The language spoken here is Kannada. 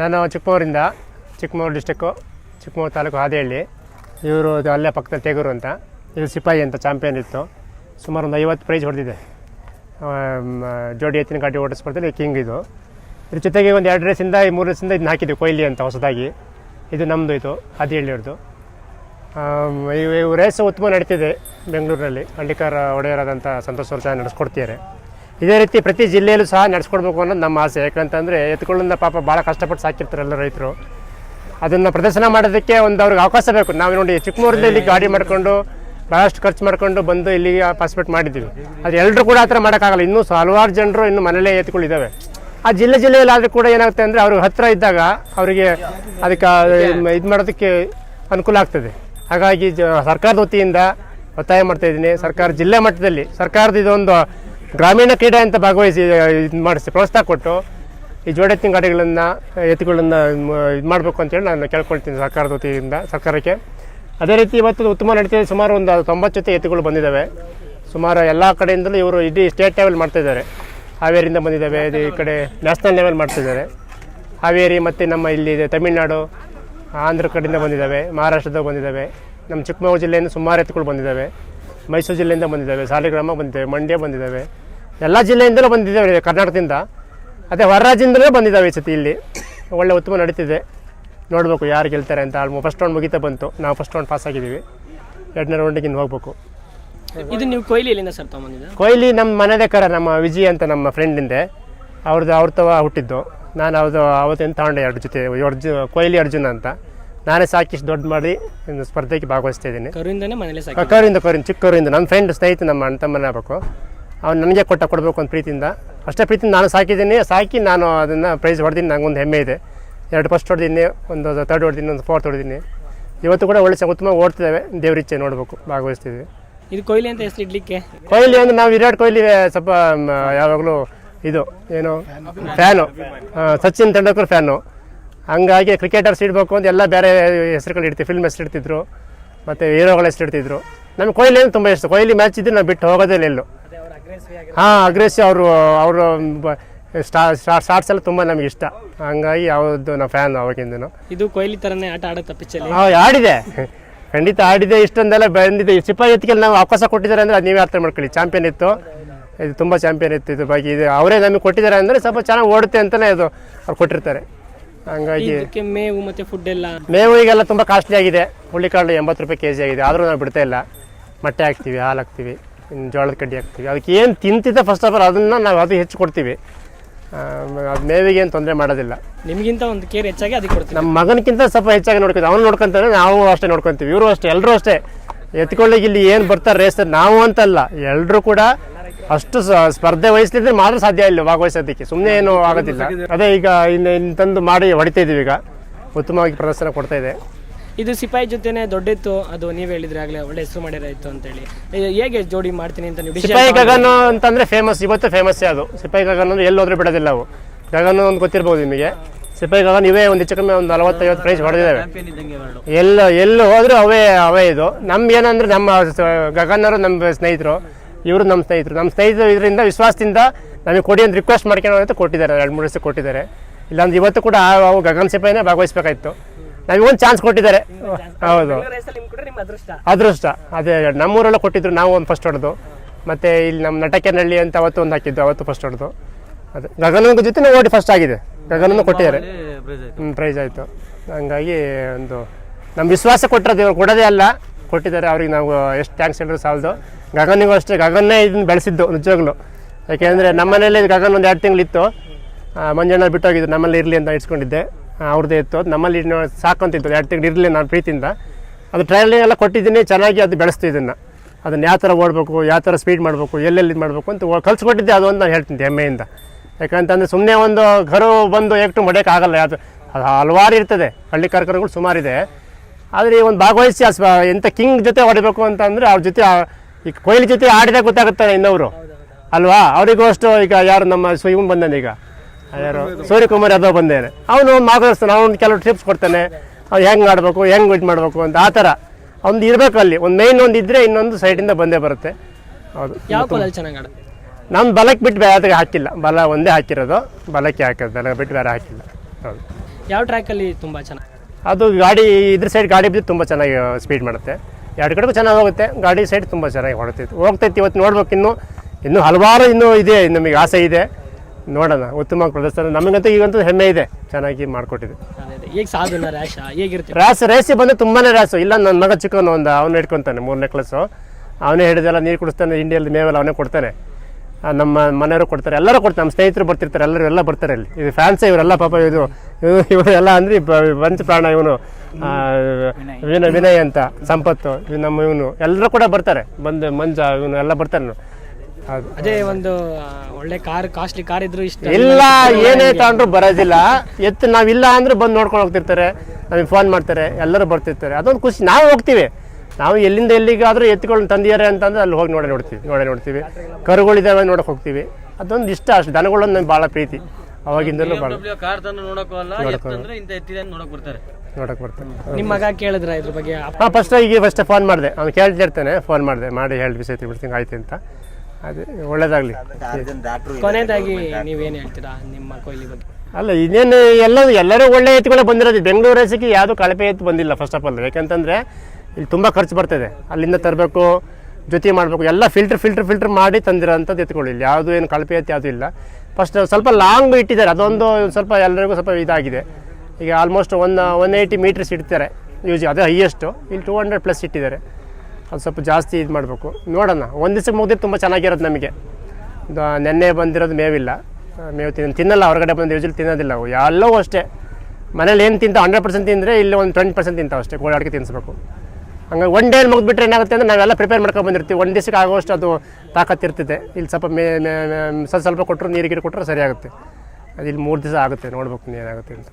ನಾನು ಚಿಕ್ಕಮೂರಿಂದ ಚಿಕ್ಕಮೂರು ಡಿಸ್ಟಿಕ್ಕು ಚಿಕ್ಕಮೂರು ತಾಲೂಕು ಹಾದಿಹಳ್ಳಿ. ಇವರು ಅಲ್ಲೇ ಪಕ್ಕದ ತೇಗೂರು ಅಂತ. ಇದು ಸಿಪಾಯಿ ಅಂತ ಚಾಂಪಿಯನ್ ಇತ್ತು. ಸುಮಾರು ಒಂದು ಐವತ್ತು ಪ್ರೈಸ್ ಹೊಡೆದಿದೆ. ಜೋಡಿ ಎತ್ತಿನ ಗಾಡಿ ಓಡಿಸ್ಕೊಡ್ತಾರೆ ಕಿಂಗ್ ಇದು. ಇದ್ರ ಜೊತೆಗೆ ಒಂದು ಎರಡು ರೇಸಿಂದ ಈ ಮೂರು ರೇಸಿಂದ ಇದನ್ನ ಹಾಕಿದ್ವಿ ಕೊಯ್ಲಿ ಅಂತ ಹೊಸದಾಗಿ. ಇದು ನಮ್ಮದು ಇದು ಹಾದಿಹಳ್ಳಿಯವ್ರದ್ದು ಇವು ರೇಸ್ ಉತ್ತಮ ನಡೀತಿದೆ ಬೆಂಗಳೂರಿನಲ್ಲಿ. ಹಳ್ಳಿಕಾರ ಒಡೆಯರಾದಂಥ ಸಂತೋಷ್ ಚೆನ್ನಾಗಿ ನಡೆಸ್ಕೊಡ್ತಿದ್ದಾರೆ. ಇದೇ ರೀತಿ ಪ್ರತಿ ಜಿಲ್ಲೆಯಲ್ಲೂ ಸಹ ನಡೆಸ್ಕೊಡ್ಬೇಕು ಅನ್ನೋದು ನಮ್ಮ ಆಸೆ. ಯಾಕಂತಂದರೆ ಎತ್ಕೊಳ್ಳಿಂದ ಪಾಪ ಭಾಳ ಕಷ್ಟಪಟ್ಟು ಸಾಕಿರ್ತಾರೆ ಎಲ್ಲ ರೈತರು. ಅದನ್ನು ಪ್ರದರ್ಶನ ಮಾಡೋದಕ್ಕೆ ಒಂದು ಅವ್ರಿಗೆ ಅವಕಾಶ ಬೇಕು. ನಾವು ನೋಡಿ ಚಿಕ್ಕಮೂರಲ್ಲಿ ಗಾಡಿ ಮಾಡ್ಕೊಂಡು ಭಾಳಷ್ಟು ಖರ್ಚು ಮಾಡ್ಕೊಂಡು ಬಂದು ಇಲ್ಲಿಗೆ ಪಾರ್ಟಿಸಿಪೇಟ್ ಮಾಡಿದ್ದೀವಿ. ಅದು ಎಲ್ಲರೂ ಕೂಡ ಆ ಥರ ಮಾಡೋಕ್ಕಾಗಲ್ಲ. ಇನ್ನೂ ಹಲವಾರು ಜನರು ಇನ್ನು ಮನೆಯಲ್ಲೇ ಎತ್ಕೊಂಡಿದ್ದಾವೆ ಆ ಜಿಲ್ಲೆ ಜಿಲ್ಲೆಯಲ್ಲಿ ಆದರೂ ಕೂಡ ಏನಾಗುತ್ತೆ ಅಂದರೆ ಅವ್ರಿಗೆ ಹತ್ತಿರ ಇದ್ದಾಗ ಅವರಿಗೆ ಅದಕ್ಕೆ ಇದು ಮಾಡೋದಕ್ಕೆ ಅನುಕೂಲ ಆಗ್ತದೆ. ಹಾಗಾಗಿ ಜ ಸರ್ಕಾರದ ವತಿಯಿಂದ ಒತ್ತಾಯ ಮಾಡ್ತಾ ಇದ್ದೀನಿ. ಸರ್ಕಾರ ಜಿಲ್ಲೆ ಮಟ್ಟದಲ್ಲಿ ಸರ್ಕಾರದ ಇದೊಂದು ಗ್ರಾಮೀಣ ಕ್ರೀಡೆ ಅಂತ ಭಾಗವಹಿಸಿ ಇದು ಮಾಡಿಸಿ, ಪ್ರೋತ್ಸಾಹ ಕೊಟ್ಟು ಈ ಜೋಡೆತ್ತಿನ ಗಾಡಿಗಳನ್ನು, ಎತ್ತುಗಳನ್ನು ಇದು ಮಾಡಬೇಕು ಅಂತೇಳಿ ನಾನು ಕೇಳ್ಕೊಳ್ತೀನಿ ಸರ್ಕಾರದ ವತಿಯಿಂದ, ಸರ್ಕಾರಕ್ಕೆ. ಅದೇ ರೀತಿ ಇವತ್ತು ಉತ್ತಮ ನಡೀತಿದೆ ಸುಮಾರು ಒಂದು ತೊಂಬತ್ತು ಜೊತೆ ಎತ್ತುಗಳು ಬಂದಿದ್ದಾವೆ ಸುಮಾರು ಎಲ್ಲ ಕಡೆಯಿಂದಲೂ ಇವರು ಇಡೀ ಸ್ಟೇಟ್ ಲೆವೆಲ್ ಮಾಡ್ತಾಯಿದ್ದಾರೆ ಹಾವೇರಿಯಿಂದ ಬಂದಿದ್ದಾವೆ ಇದು ಈ ಕಡೆ ನ್ಯಾಷನಲ್ ಲೆವೆಲ್ ಮಾಡ್ತಿದ್ದಾರೆ ಹಾವೇರಿ ಮತ್ತು ನಮ್ಮ ಇಲ್ಲಿ ತಮಿಳ್ನಾಡು ಆಂಧ್ರ ಕಡೆಯಿಂದ ಬಂದಿದ್ದಾವೆ ಮಹಾರಾಷ್ಟ್ರದಾಗ ಬಂದಿದ್ದಾವೆ ನಮ್ಮ ಚಿಕ್ಕಮಗಳೂರು ಜಿಲ್ಲೆಯಿಂದ ಸುಮಾರು ಎತ್ತುಗಳು ಬಂದಿದ್ದಾವೆ ಮೈಸೂರು ಜಿಲ್ಲೆಯಿಂದ ಬಂದಿದ್ದಾವೆ ಸಾಲಿಗ್ರಾಮ ಬಂದಿದ್ದಾವೆ ಮಂಡ್ಯ ಬಂದಿದ್ದಾವೆ. ಎಲ್ಲ ಜಿಲ್ಲೆಯಿಂದಲೂ ಬಂದಿದ್ದಾವೆ ಕರ್ನಾಟಕದಿಂದ. ಅದೇ ಹೊರ ರಾಜ್ಯದಿಂದಲೇ ಬಂದಿದ್ದಾವೆ ಈ ಸತಿ ಇಲ್ಲಿ. ಒಳ್ಳೆ ಉತ್ತಮ ನಡೀತಿದೆ. ನೋಡಬೇಕು ಯಾರು ಗೆಲ್ತಾರೆ ಅಂತ. ಆಲ್ಮೋ ಫಸ್ಟ್ ರೌಂಡ್ ಮುಗಿತಾ ಬಂತು. ನಾವು ಫಸ್ಟ್ ರೌಂಡ್ ಪಾಸ್ ಆಗಿದ್ದೀವಿ. ಎರಡನೇ ರೌಂಡಿಗೆ ಇನ್ನು ಹೋಗ್ಬೇಕು. ಇದು ನೀವು ಕೊಯ್ಲಿ ಎಲ್ಲಿಂದ ಸರ್ ತೊಗೊಂಬಂದಿದ್ದು ಕೊಹ್ಲಿ ನಮ್ಮ ಮನೆದೇ ಕರ ನಮ್ಮ ವಿಜಯ್ ಅಂತ ನಮ್ಮ ಫ್ರೆಂಡಿಂದೆ ಅವ್ರದ್ದು ಅವ್ರ ತವ ಹುಟ್ಟಿದ್ದು. ನಾನು ಅವ್ರದ್ದು ಅವತ್ತೇನು ತಗೊಂಡೆ ಎರಡು ಜೊತೆ ಅರ್ಜು ಕೊಹ್ಲಿ ಅರ್ಜುನ ಅಂತ. ನಾನೇ ಸಾಕಿಷ್ಟು ದೊಡ್ಡ ಮಾಡಿ ಒಂದು ಸ್ಪರ್ಧೆಗೆ ಭಾಗವಹಿಸ್ತಾ ಇದ್ದೀನಿ. ಕರಿಂದ ಕರಿಂದ ಚಿಕ್ಕವರಿಂದ. ನನ್ನ ಫ್ರೆಂಡ್ ಸ್ನೇಹಿತ ನಮ್ಮ ಅಣ್ಣ ತಮ್ಮನ ಆಗಬೇಕು ಅವ್ನು ನನಗೆ ಕೊಟ್ಟ ಕೊಡಬೇಕು ಅಂತ ಪ್ರೀತಿಯಿಂದ. ಅಷ್ಟೇ ಪ್ರೀತಿಯಿಂದ ನಾನು ಸಾಕಿದ್ದೀನಿ. ಸಾಕಿ ನಾನು ಅದನ್ನು ಪ್ರೈಸ್ ಹೊಡೆದೀನಿ. ನಂಗೊಂದು ಹೆಮ್ಮೆ ಇದೆ. ಎರಡು ಫಸ್ಟ್ ಹೊಡೆದೀನಿ ಒಂದು ತರ್ಡ್ ಹೊಡೆದೀನಿ ಒಂದು ಫೋರ್ತ್ ಹೊಡೆದೀನಿ. ಇವತ್ತು ಕೂಡ ಒಳ್ಳೆ ಉತ್ತಮ ಓಡ್ತಿದ್ದಾವೆ ದೇವ್ರಿಚ್ಛೆ ನೋಡಬೇಕು ಭಾಗವಹಿಸ್ತಿದ್ವಿ ಇದು ಕೊಯ್ಲಿ ಅಂತ ಹೆಸರು ಇಡ್ಲಿಕ್ಕೆ? ಕೊಹ್ಲಿ ಅಂದ್ರೆ ನಾವು ವಿರಾಟ್ ಕೊಹ್ಲಿ ಸ್ವಲ್ಪ ಯಾವಾಗಲೂ ಇದು ಏನು? ಫ್ಯಾನು. ಸಚಿನ್ ತೆಂಡೂಲ್ಕರ್ ಫ್ಯಾನು. ಹಂಗಾಗಿ ಕ್ರಿಕೆಟರ್ಸ್ ಇಡಬೇಕು ಅಂತ ಎಲ್ಲ ಬೇರೆ ಹೆಸರುಗಳು ಇಡ್ತೀವಿ. ಫಿಲ್ಮ್ ಹೆಸರು ಇಡ್ತಿದ್ರು ಮತ್ತು ಹೀರೋಗಳ ಹೆಸರು ಇಡ್ತಿದ್ರು. ನಮ್ಗೆ ಕೊಹ್ಲಿ ಏನು ತುಂಬ ಇಷ್ಟ. ಕೊಹ್ಲಿ ಮ್ಯಾಚ್ ಇದ್ರೆ ನಾವು ಬಿಟ್ಟು ಹೋಗೋದೇ ಇಲ್ಲ ಎಲ್ಲೂ. ಹಾಂ ಅಗ್ರೆಸಿವ್ ಅವರು ಅವರು ಸ್ಟಾ ಸ್ಟಾರ್ಟ್ಸ್ ಎಲ್ಲ ತುಂಬ ನಮಗೆ ಇಷ್ಟ. ಹಂಗಾಗಿ ಯಾವುದು ನಾವು ಫ್ಯಾನ್ ಅವಾಗಿಂದನು. ಇದು ಕೊಹ್ಲಿ ಥರನೇ ಆಟ ಆಡುತ್ತಾ ಪಿಚ್ಚಲ್ಲಿ? ಹಾಂ ಆಡಿದೆ. ಖಂಡಿತ ಆಡಿದೆ. ಇಷ್ಟೊಂದೆಲ್ಲ ಬಂದಿದೆ. ಸಿಪಾಯಿ ಎತ್ತಿಗೆ ನಾವು ಅವಕಾಶ ಕೊಟ್ಟಿದ್ದಾರೆ ಅಂದರೆ ಅದು ನೀವೇ ಅರ್ಥ ಮಾಡ್ಕೊಳ್ಳಿ. ಚಾಂಪಿಯನ್ ಇತ್ತು. ಇದು ತುಂಬ ಚಾಂಪಿಯನ್ ಇತ್ತು ಇದು. ಬಾಕಿ ಇದು ಅವರೇ ನಮಗೆ ಕೊಟ್ಟಿದ್ದಾರೆ ಅಂದರೆ ಸ್ವಲ್ಪ ಚೆನ್ನಾಗಿ ಓಡುತ್ತೆ ಅಂತಲೇ ಅದು ಅವ್ರು ಕೊಟ್ಟಿರ್ತಾರೆ. ಹಂಗಾಗಿ ಇದಕ್ಕೆ ಮೇವು ಮತ್ತೆ ಫುಡ್ ಎಲ್ಲ ಮೇವು ಈಗೆಲ್ಲ ತುಂಬ ಕಾಸ್ಟ್ಲಿ ಆಗಿದೆ. ಹುಳ್ಳಿಕಾಳು ಎಂಬತ್ತು ರೂಪಾಯಿ ಕೆ ಜಿ ಆಗಿದೆ. ಆದರೂ ನಾವು ಬಿಡ್ತಾ ಇಲ್ಲ. ಮೊಟ್ಟೆ ಹಾಕ್ತೀವಿ ಹಾಲು ಹಾಕ್ತೀವಿ ಇನ್ನು ಜೋಳದ ಕಡ್ಡಿ ಹಾಕ್ತೀವಿ. ಅದಕ್ಕೆ ಏನು ತಿಂತಿದ್ದೆ ಫಸ್ಟ್ ಆಫ್ ಆಲ್ ಅದನ್ನು ನಾವು ಅದು ಹೆಚ್ಚು ಕೊಡ್ತೀವಿ. ಅದು ಮೇವಿಗೆ ಏನು ತೊಂದರೆ ಮಾಡೋದಿಲ್ಲ. ನಿಮಗಿಂತ ಒಂದು ಕೇರ್ ಹೆಚ್ಚಾಗಿ ಅದಕ್ಕೆ ಕೊಡ್ತೀವಿ. ನಮ್ಮ ಮಗನಕ್ಕಿಂತ ಸ್ವಲ್ಪ ಹೆಚ್ಚಾಗಿ ನೋಡ್ಕೊತೀವಿ. ಅವ್ನು ನೋಡ್ಕೊಂತಾನೆ ನಾವು ಅಷ್ಟೇ ನೋಡ್ಕೊತೀವಿ. ಇವರು ಅಷ್ಟೇ ಎಲ್ಲರೂ ಅಷ್ಟೇ. ಎತ್ಕೊಳ್ಳಿಗೆ ಇಲ್ಲಿ ಏನು ಬರ್ತಾರೆ ರೇಸ್ ನಾವು ಅಂತಲ್ಲ. ಎಲ್ಲರೂ ಕೂಡ ಅಷ್ಟು ಸ್ಪರ್ಧೆ ವಹಿಸ್ತಿದ್ರೆ ಮಾತ್ರ ಸಾಧ್ಯ ಇಲ್ಲ ಭಾಗವಹಿಸೋದಕ್ಕೆ. ಸುಮ್ಮನೆ ಏನು ಆಗೋದಿಲ್ಲ. ಅದೇ ಈಗ ಇನ್ನು ಇನ್ನು ತಂದು ಮಾಡಿ ಹೊಡಿತಾ ಇದೀವಿ ಈಗ. ಉತ್ತಮವಾಗಿ ಪ್ರದರ್ಶನ ಕೊಡ್ತಾ ಇದೆ. ಇದು ಸಿಪಾಯಿ ಜೊತೆನೆ ದೊಡ್ಡಿತ್ತು. ಅದು ನೀವು ಹೇಳಿದ್ರೆ ಆಗ್ಲೇ ಒಳ್ಳೆ ಹೆಸರು ಮಾಡಿರಾಯ್ತು ಅಂತೇಳಿ. ಇದು ಹೇಗೆ ಜೋಡಿ ಮಾಡ್ತೀನಿ ಅಂತ ನೀವು ಸಿಪಾಯಿ ಗಗನ್ ಅಂತಂದ್ರೆ ಫೇಮಸ್ ಇವತ್ತು ಫೇಮಸ್ಸೇ ಅದು ಸಿಪಾಯಿ ಗಗನ್ ಅಂದ್ರೆ ಎಲ್ಲೋದ್ರೂ ಬಿಡೋದಿಲ್ಲ ಅವು. ಗಗನ್ ಒಂದು ಗೊತ್ತಿರ್ಬೋದು ನಿಮಗೆ. ಸಿಪಾಯಿ ಗಗನ್ ಇವೇ ಒಂದು ಹೆಚ್ಚು ಕಮ್ಮಿ ಒಂದು ನಲವತ್ತೈವತ್ತು ಪ್ರೈಸ್ ಹೊಡೆದಿದ್ದಾವೆ. ಎಲ್ಲ ಎಲ್ಲಿ ಹೋದ್ರೂ ಅವೇ ಅವೇ ಇದು. ನಮ್ಗೆ ಏನಂದ್ರೆ ನಮ್ಮ ಗಗನರು ಗಗನ್ ಅವರು ನಮ್ಮ ಸ್ನೇಹಿತರು ಇವರು ನಮ್ಮ ಸ್ನೇಹಿತರು. ನಮ್ಮ ಸ್ನೇಹಿತರು ಇದರಿಂದ ವಿಶ್ವಾಸದಿಂದ ನಮಗೆ ಕೊಡಿ ಅಂತ ರಿಕ್ವೆಸ್ಟ್ ಮಾಡ್ಕೊಂಡು ಅಂತ ಕೊಟ್ಟಿದ್ದಾರೆ ಎರಡು ಮೂರು ದಿವಸ ಕೊಟ್ಟಿದ್ದಾರೆ. ಇಲ್ಲಾಂದ್ರೆ ಇವತ್ತು ಕೂಡ ಆ- ಅವು ಗಗನ್ ಸಿಪಾಯಿನೇ ಭಾಗವಹಿಸ್ಬೇಕಾಯ್ತು ನಮಗೆ ಒಂದು ಚಾನ್ಸ್ ಕೊಟ್ಟಿದ್ದಾರೆ. ಹೌದು. ನಿಮ್ಮ ಅದೃಷ್ಟ. ಅದೃಷ್ಟ. ಅದೇ ನಮ್ಮೂರೆಲ್ಲ ಕೊಟ್ಟಿದ್ರು ನಾವು ಒಂದು ಫಸ್ಟ್ ಹೊಡೆದು. ಮತ್ತು ಇಲ್ಲಿ ನಮ್ಮ ನಟಕೆನಹಳ್ಳಿ ಅಂತ ಅವತ್ತು ಒಂದು ಹಾಕಿದ್ದು ಅವತ್ತು ಫಸ್ಟ್ ಹೊಡೆದು. ಅದು. ಗಗನ ಜೊತೆ ಓಡಿ ಫಸ್ಟ್ ಆಗಿದೆ. ಗಗನನ್ನು ಕೊಟ್ಟಿದ್ದಾರೆ. ಹ್ಞೂ ಪ್ರೈಸ್ ಆಯಿತು. ಹಂಗಾಗಿ ಒಂದು ನಮ್ಮ ವಿಶ್ವಾಸ ಕೊಟ್ಟರೆ ಇವ್ರು ಕೊಡೋದೇ ಅಲ್ಲ. ಕೊಟ್ಟಿದ್ದಾರೆ. ಅವ್ರಿಗೆ ನಾವು ಎಷ್ಟು ಥ್ಯಾಂಕ್ಸ್ ಹೇಳಿದ್ರು ಸಾಲದು. ಗಗನಿಗೂ ಅಷ್ಟೇ ಗಗನ್ನೇ ಇದನ್ನ ಬೆಳೆಸಿದ್ದು ನಿಜವಾಗ್ಲು. ಯಾಕೆಂದರೆ ನಮ್ಮನೇಲಿ ಗಗನ್ ಒಂದು ಎರಡು ತಿಂಗಳಿತ್ತು. ಮಂಜಣ್ಣ ಬಿಟ್ಟೋಗಿದ್ದು ನಮ್ಮಲ್ಲಿ ಇರಲಿ ಅಂತ ಇಟ್ಸ್ಕೊಂಡಿದ್ದೆ ಅವ್ರದ್ದೇ ಇತ್ತು. ನಮ್ಮಲ್ಲಿ ಸಾಕಂತಿತ್ತು ಎರಡು ತಿಂಗಳು ಇರಲಿ ನಾನು ಪ್ರೀತಿಯಿಂದ. ಅದು ಟ್ರೈಲಿಂಗ್ ಎಲ್ಲ ಕೊಟ್ಟಿದ್ದೀನಿ ಚೆನ್ನಾಗಿ ಅದು ಬೆಳೆಸ್ತು ಇದನ್ನು. ಅದನ್ನು ಯಾವ ಥರ ಓಡಬೇಕು ಯಾವ ಥರ ಸ್ಪೀಡ್ ಮಾಡಬೇಕು ಎಲ್ಲೆಲ್ಲಿ ಇದು ಮಾಡಬೇಕು ಅಂತ ಕಲಿಸ್ಕೊಟ್ಟಿದ್ದೆ ಕಲ್ಸ್ಕೊಟ್ಟಿದ್ದೆ ಅದು ಒಂದು ನಾನು ಹೇಳ್ತೀನಿ ಹೆಮ್ಮೆಯಿಂದ. ಯಾಕಂತಂದರೆ ಸುಮ್ಮನೆ ಒಂದು ಘರು ಬಂದು ಏಕ್ಟು ಮಡಿಯೋಕ್ಕಾಗಲ್ಲ ಅದು ಅದು ಹಲವಾರು ಇರ್ತದೆ. ಹಳ್ಳಿ ಕಾರ್ಯಕ್ರಮಗಳು ಸುಮಾರಿದೆ. ಆದರೆ ಈ ಒಂದು ಭಾಗವಹಿಸಿ ಆ ಎಂಥ ಕಿಂಗ್ ಜೊತೆ ಹೊಡಿಬೇಕು ಅಂತಂದರೆ ಅವ್ರ ಜೊತೆ ಆ- ಈ ಕೊಹ್ಲಿ ಜೊತೆ ಆಡಿದಾಗ ಗೊತ್ತಾಗುತ್ತಾರೆ ಇನ್ನವರು ಅಲ್ವಾ? ಅವರಿಗೂ ಅಷ್ಟು ಈಗ ಯಾರು ನಮ್ಮ ಸ್ವಯಂ ಇವನು ಬಂದಾನೆ ಈಗ. ಯಾರು? ಸೂರ್ಯಕುಮಾರ್ ಯಾದವ್ ಬಂದೇನೆ. ಅವನು ಮಾರ್ಗದರ್ಶನ ಅವನು ಕೆಲವು ಟಿಪ್ಸ್ ಕೊಡ್ತಾನೆ. ಅವ್ನು ಹೆಂಗೆ ಆಡಬೇಕು ಹೆಂಗೆ ವೇಟ್ ಮಾಡಬೇಕು ಅಂತ. ಆ ಥರ. ಅವ್ನು ಇರಬೇಕು ಅಲ್ಲಿ. ಒಂದು ಮೈನ್ ಒಂದು ಇದ್ದರೆ ಇನ್ನೊಂದು ಸೈಡಿಂದ ಬಂದೇ ಬರುತ್ತೆ. ಹೌದು. ನಮ್ಮ ಬಲಕ್ಕೆ ಬಿಟ್ಟು ಬೇರೆ ಹಾಕಿಲ್ಲ. ಬಲ ಒಂದೇ ಹಾಕಿರೋದು. ಬಲಕ್ಕೆ ಹಾಕಿರೋದು ಬಲ ಬಿಟ್ಟು ಬೇರೆ ಹಾಕಿಲ್ಲ. ಹೌದು. ಯಾವ ಟ್ರ್ಯಾಕಲ್ಲಿ ತುಂಬ ಚೆನ್ನಾಗಿ ಅದು ಗಾಡಿ ಇದ್ರ ಸೈಡ್ ಗಾಡಿ ಬಿದ್ದು ತುಂಬ ಚೆನ್ನಾಗಿ ಸ್ಪೀಡ್ ಮಾಡುತ್ತೆ. ಎರಡು ಕಡೆಗೂ ಚೆನ್ನಾಗಿ ಹೋಗುತ್ತೆ. ಗಾಡಿ ಸೈಡ್ ತುಂಬ ಚೆನ್ನಾಗಿ ಹೊಡ್ತೈತೆ ಹೋಗ್ತೈತಿ ಇವತ್ತು ನೋಡ್ಬೇಕು ಇನ್ನು. ಇನ್ನೂ ಹಲವಾರು ಇನ್ನೂ ಇದೆ ನಮಗೆ ಆಸೆ ಇದೆ. ನೋಡೋಣ ಉತ್ತಮ ಪ್ರದರ್ಶನ. ನಮಗಂತೂ ಈಗಂತೂ ಹೆಮ್ಮೆ ಇದೆ. ಚೆನ್ನಾಗಿ ಮಾಡಿಕೊಟ್ಟಿದೆ ಈಗ ಸಾಧನ ರ್ಯಾಶ ಹೇಗಿರ್ತೀವಿ ರ್ಯಾಸ್ ರೇಸಿ ಬಂದು ತುಂಬಾನೇ ರ್ಯಾಸು ಇಲ್ಲ ನನ್ನ ಮಗ ಚಿಕ್ಕವನು ಒಂದು ಅವನು ಇಟ್ಕೊತಾನೆ ಮೂರನೇ ಕ್ಲಾಸು ಅವನೇ ಹಿಡಿದೆಲ್ಲ ನೀರು ಕುಡಿಸ್ತಾನೆ ಇಂಡಿಯಲ್ಲಿ ಮೇವೆಲ್ಲ ಅವನೇ ಕೊಡ್ತಾನೆ. ನಮ್ಮ ಮನೆಯವರು ಕೊಡ್ತಾರೆ. ಎಲ್ಲರೂ ಕೊಡ್ತಾರೆ. ನಮ್ಮ ಸ್ನೇಹಿತರು ಬರ್ತಿರ್ತಾರೆ. ಎಲ್ಲರೂ ಎಲ್ಲ ಬರ್ತಾರೆ ಇಲ್ಲಿ ಇದು ಫ್ಯಾನ್ಸೇ ಇವರೆಲ್ಲ ಪಾಪ ಇದು ಇವ್ರು ಇವರೆಲ್ಲ ಅಂದ್ರೆ ಪಂಚ ಪ್ರಾಣ ಇವನು. ವಿನ ವಿನಯ್ ವಿನಯ್ ಅಂತ ಸಂಪತ್ತು ನಮ್ಮ ಇವನು. ಎಲ್ಲರೂ ಕೂಡ ಬರ್ತಾರೆ. ಬಂದು ಮಂಜ ಇವನು ಎಲ್ಲ ಬರ್ತಾರೆ ಅದೇ. ಒಂದು ಒಳ್ಳೆ ಕಾರ್ ಕಾಸ್ಟ್ಲಿ ಕಾರ್ ಇದ್ರು ಇಷ್ಟ. ಇಲ್ಲ ಏನೇ ತಗೊಂಡ್ರು ಬರೋದಿಲ್ಲ. ಎತ್ತು ನಾವಿಲ್ಲ ಅಂದ್ರೆ ಬಂದು ನೋಡ್ಕೊಂಡು ಹೋಗ್ತಿರ್ತಾರೆ. ನಮಗೆ ಫೋನ್ ಮಾಡ್ತಾರೆ. ಎಲ್ಲರೂ ಬರ್ತಿರ್ತಾರೆ. ಅದೊಂದು ಖುಷಿ. ನಾವು ಹೋಗ್ತೀವಿ. ನಾವು ಎಲ್ಲಿಂದ ಎಲ್ಲಿಗಾದರೂ ಎತ್ಕೊಂಡು ತಂದಿದ್ದಾರೆ ಅಂತಂದ್ರೆ ಅಲ್ಲಿ ಹೋಗಿ ನೋಡೇ ನೋಡ್ತೀವಿ ನೋಡೇ ನೋಡ್ತೀವಿ. ಕರುಗಳಿದ್ದಾವೆ ನೋಡಕ್ ಹೋಗ್ತೀವಿ. ಅದೊಂದು ಇಷ್ಟ ಅಷ್ಟು. ದನಗಳೊಂದು ನಮ್ಗೆ ಭಾಳ ಪ್ರೀತಿ. ಅವಾಗಿಂದಲೂ ಭಾಳ. ಕಾರ್ ತಂದು ನೋಡಕ್ಕೂ ಬರ್ತಾರೆ. ನೋಡಕ್ ಬರ್ತಾರೆ. ನಿಮ್ಮ ಮಗ ಕೇಳಿದ್ರ ಇದ್ರ ಬಗ್ಗೆ? ಹಾಂ ಫಸ್ಟ್ ಈಗ ಫಸ್ಟ್ ಫೋನ್ ಮಾಡಿದೆ. ಅವ್ನು ಕೇಳ್ತಿರ್ತಾನೆ ಫೋನ್ ಮಾಡಿದೆ. ಮಾಡಿ ಹೇಳಿ ಬಿಸೈತಿ ಬಿಡ್ತೀನಿ ಆಯ್ತು ಅಂತ. ಅದೇ ಒಳ್ಳೇದಾಗಲಿ. ಕೊನೆಯದಾಗಿ ನೀವೇನು ಹೇಳ್ತೀರಾ ನಿಮ್ಮ ಕೊಹ್ಲಿ ಬಗ್ಗೆ? ಅಲ್ಲ ಇನ್ನೇನು ಎಲ್ಲ ಎಲ್ಲರೂ ಒಳ್ಳೆ ಎತ್ತುಗಳೇ ಬಂದಿರೋದು. ಬೆಂಗಳೂರು ರೇಸಿಗೆ ಯಾವುದು ಕಳಪೆ ಎತ್ತು ಬಂದಿಲ್ಲ ಫಸ್ಟ್ ಆಫ್ ಆಲ್ ಯಾಕಂತಂದರೆ ಇಲ್ಲಿ ತುಂಬ ಖರ್ಚು ಬರ್ತದೆ. ಅಲ್ಲಿಂದ ತರಬೇಕು ಜೊತೆ ಮಾಡಬೇಕು, ಎಲ್ಲ ಫಿಲ್ಟರ್ ಫಿಲ್ಟರ್ ಫಿಲ್ಟರ್ ಮಾಡಿ ತಂದಿರೋಂಥದ್ದು ಎತ್ಕೊಳ್ಳಿ. ಇಲ್ಲಿ ಯಾವುದು ಏನು ಕಳಪೆ ಐತೆ ಯಾವುದೂ ಇಲ್ಲ. ಫಸ್ಟ್ ಸ್ವಲ್ಪ ಲಾಂಗ್ ಇಟ್ಟಿದ್ದಾರೆ. ಅದೊಂದು ಸ್ವಲ್ಪ ಎಲ್ಲರಿಗೂ ಸ್ವಲ್ಪ ಇದಾಗಿದೆ. ಈಗ almost one one eighty metres ಇಡ್ತಾರೆ ಯೂಸ್ ಅದೇ ಹೈಯೆಸ್ಟು ಇಲ್ಲಿ ಟೂ ಹಂಡ್ರೆಡ್ ಪ್ಲಸ್ ಇಟ್ಟಿದ್ದಾರೆ. ಅದು ಸ್ವಲ್ಪ ಜಾಸ್ತಿ ಇದು ಮಾಡಬೇಕು. ನೋಡೋಣ. ಒಂದು ದಿವ್ಸಕ್ಕೆ ಮುಗಿದ್ರೆ ತುಂಬ ಚೆನ್ನಾಗಿರೋದು ನಮಗೆ. ನೆನ್ನೆ ಬಂದಿರೋದು ಮೇವಿಲ್ಲ. ಮೇವು ತಿನ್ನ ತಿನ್ನಲ್ಲ, ಹೊರಗಡೆ ಬಂದು ಯೂಸಲ್ಲಿ ತಿನ್ನೋದಿಲ್ಲ. ಅವು ಎಲ್ಲವೂ ಅಷ್ಟೇ. ಮನೇಲಿ ಏನು ತಿಂತ ಹಂಡ್ರೆಡ್ ಪರ್ಸೆಂಟ್ ತಿಂದರೆ ಇಲ್ಲಿ ಒಂದು ಟ್ವೆಂಟಿ ಪರ್ಸೆಂಟ್ ತಿಂತಾವೆ ಅಷ್ಟೇ. ಕೋಳಿ ಅಡಿಕೆ ತಿನ್ನಿಸ್ಬೇಕು ಹಂಗಾಗಿ ಒನ್ ಡೇ ಮುಗಿದ್ಬಿಟ್ರೆ ಏನಾಗುತ್ತೆ ಅಂದರೆ ನಾವೆಲ್ಲ ಪ್ರಿಪೇರ್ ಮಾಡ್ಕೊಂಡು ಬಂದಿರ್ತೀವಿ. ಒಂದು ದಿವಸಕ್ಕೆ ಆಗೋಷ್ಟು ಅದು ತಾಕತ್ತಿರ್ತದೆ. ಇಲ್ಲಿ ಸ್ವಲ್ಪ ಮೇ ಸ್ವಲ್ಪ ಸ್ವಲ್ಪ ಕೊಟ್ಟರು ನೀರು ಗೀರು ಕೊಟ್ಟರೆ ಸರಿ ಆಗುತ್ತೆ ಅದು ಇಲ್ಲಿ ಮೂರು ದಿವಸ ಆಗುತ್ತೆ, ನೋಡ್ಬೇಕು ಏನಾಗುತ್ತೆ ಅಂತ.